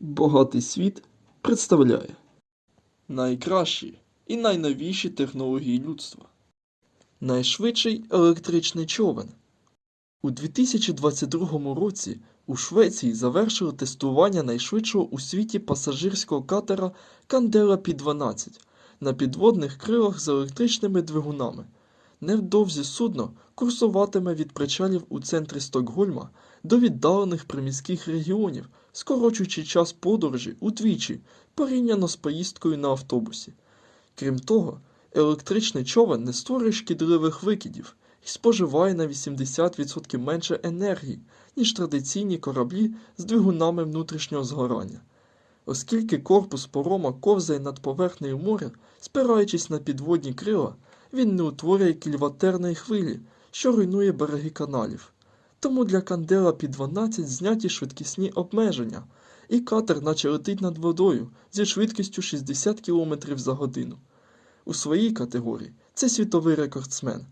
Богатий світ представляє найкращі і найновіші технології людства. Найшвидший електричний човен. У 2022 році у Швеції завершили тестування найшвидшого у світі пасажирського катера Кандела Пі-12 на підводних крилах з електричними двигунами. Невдовзі судно курсуватиме від причалів у центрі Стокгольма до віддалених приміських регіонів, скорочуючи час подорожі удвічі порівняно з поїздкою на автобусі. Крім того, електричний човен не створює шкідливих викидів і споживає на 80% менше енергії, ніж традиційні кораблі з двигунами внутрішнього згорання. Оскільки корпус порома ковзає над поверхнею моря, спираючись на підводні крила, він не утворює кільватерної хвилі, що руйнує береги каналів. Тому для кандела під 12 зняті швидкісні обмеження, і катер наче летить над водою зі швидкістю 60 км за годину. У своїй категорії це світовий рекордсмен.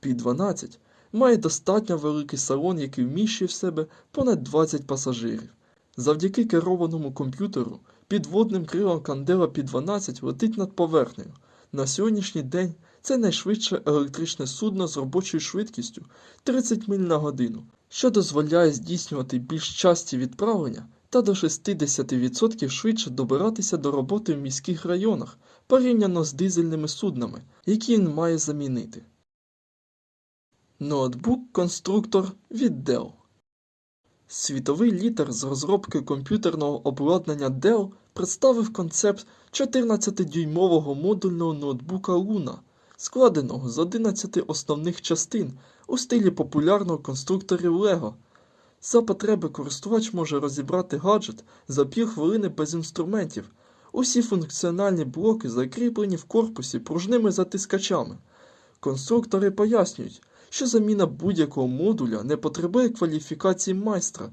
Під 12 має достатньо великий салон, який вміщує в себе понад 20 пасажирів. Завдяки керованому комп'ютеру підводним крилом Кандела під 12 летить над поверхнею. На сьогоднішній день це найшвидше електричне судно з робочою швидкістю 30 миль на годину, що дозволяє здійснювати більш часті відправлення та до 60% швидше добиратися до роботи в міських районах порівняно з дизельними суднами, які він має замінити. Ноутбук-конструктор від Dell Світовий лідер з розробки комп'ютерного обладнання Dell представив концепт 14-дюймового модульного ноутбука Luna, складеного з 11 основних частин у стилі популярного конструкторів Lego. За потреби користувач може розібрати гаджет за півхвилини без інструментів. Усі функціональні блоки закріплені в корпусі пружними затискачами. Конструктори пояснюють, що заміна будь-якого модуля не потребує кваліфікації майстра.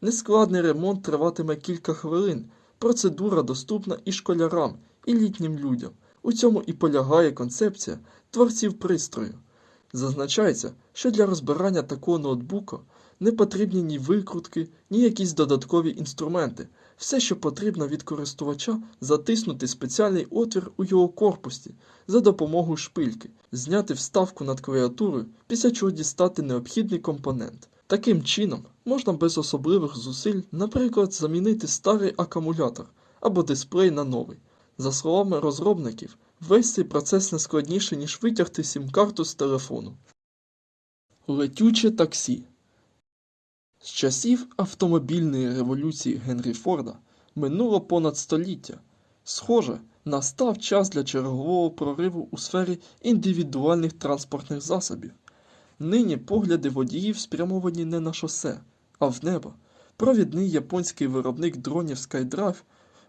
Нескладний ремонт триватиме кілька хвилин. Процедура доступна і школярам, і літнім людям. У цьому і полягає концепція творців пристрою. Зазначається, що для розбирання такого ноутбука не потрібні ні викрутки, ні якісь додаткові інструменти. Все, що потрібно від користувача, затиснути спеціальний отвір у його корпусі за допомогою шпильки, зняти вставку над клавіатурою, після чого дістати необхідний компонент. Таким чином, можна без особливих зусиль, наприклад, замінити старий акумулятор або дисплей на новий. За словами розробників, весь цей процес не складніше, ніж витягти сім-карту з телефону. Летюче таксі з часів автомобільної революції Генрі Форда минуло понад століття. Схоже, настав час для чергового прориву у сфері індивідуальних транспортних засобів. Нині погляди водіїв спрямовані не на шосе, а в небо. Провідний японський виробник дронів SkyDrive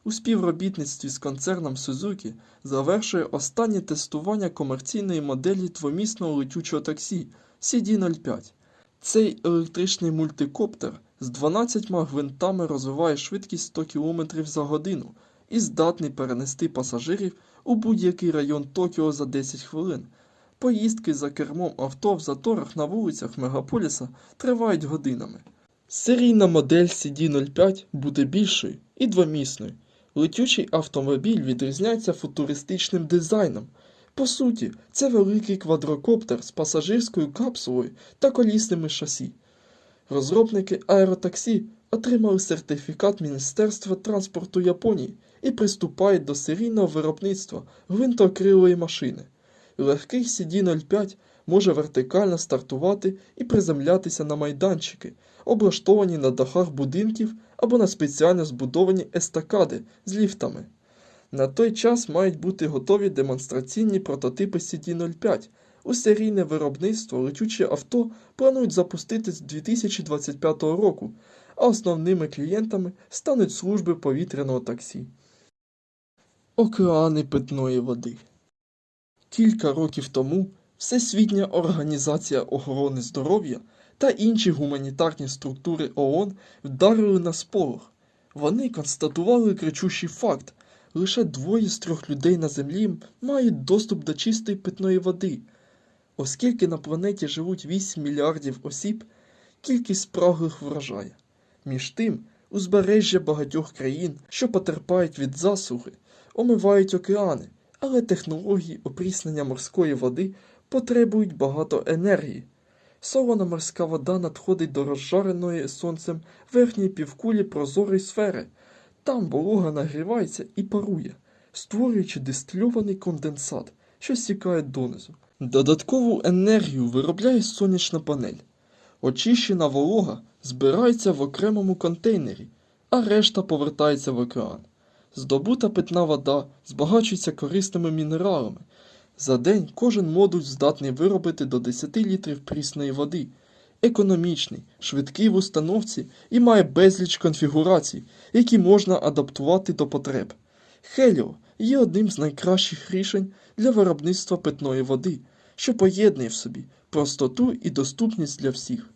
у співробітництві з концерном Suzuki завершує останнє тестування комерційної моделі двомісного летючого таксі CD-05. Цей електричний мультикоптер з 12 гвинтами розвиває швидкість 100 км за годину і здатний перенести пасажирів у будь-який район Токіо за 10 хвилин. Поїздки за кермом авто в заторах на вулицях мегаполіса тривають годинами. Серійна модель CD05 буде більшою і двомісною. Летючий автомобіль відрізняється футуристичним дизайном. По суті, це великий квадрокоптер з пасажирською капсулою та колісними шасі. Розробники аеротаксі отримали сертифікат Міністерства транспорту Японії і приступають до серійного виробництва гвинтокрилої машини. Легкий CD-05 може вертикально стартувати і приземлятися на майданчики, облаштовані на дахах будинків або на спеціально збудовані естакади з ліфтами. На той час мають бути готові демонстраційні прототипи CD-05. У серійне виробництво летючі авто планують запустити з 2025 року, а основними клієнтами стануть служби повітряного таксі. Океани питної води Кілька років тому Всесвітня організація охорони здоров'я та інші гуманітарні структури ООН вдарили на сполох. Вони констатували кричущий факт: лише двоє з трьох людей на землі мають доступ до чистої питної води. Оскільки на планеті живуть 8 мільярдів осіб, кількість спраглих вражає. Між тим, Узбережжя багатьох країн, що потерпають від засухи, омивають океани, але технології опріснення морської води потребують багато енергії. Солона морська вода надходить до розжареної сонцем верхньої півкулі прозорої сфери. Там волога нагрівається і парує, створюючи дистильований конденсат, що стікає донизу. Додаткову енергію виробляє сонячна панель. Очищена волога збирається в окремому контейнері, а решта повертається в океан. Здобута питна вода збагачується корисними мінералами. За день кожен модуль здатний виробити до 10 літрів прісної води. Економічний, швидкий в установці і має безліч конфігурацій, які можна адаптувати до потреб. Хеліо є одним з найкращих рішень для виробництва питної води, що поєднує в собі простоту і доступність для всіх.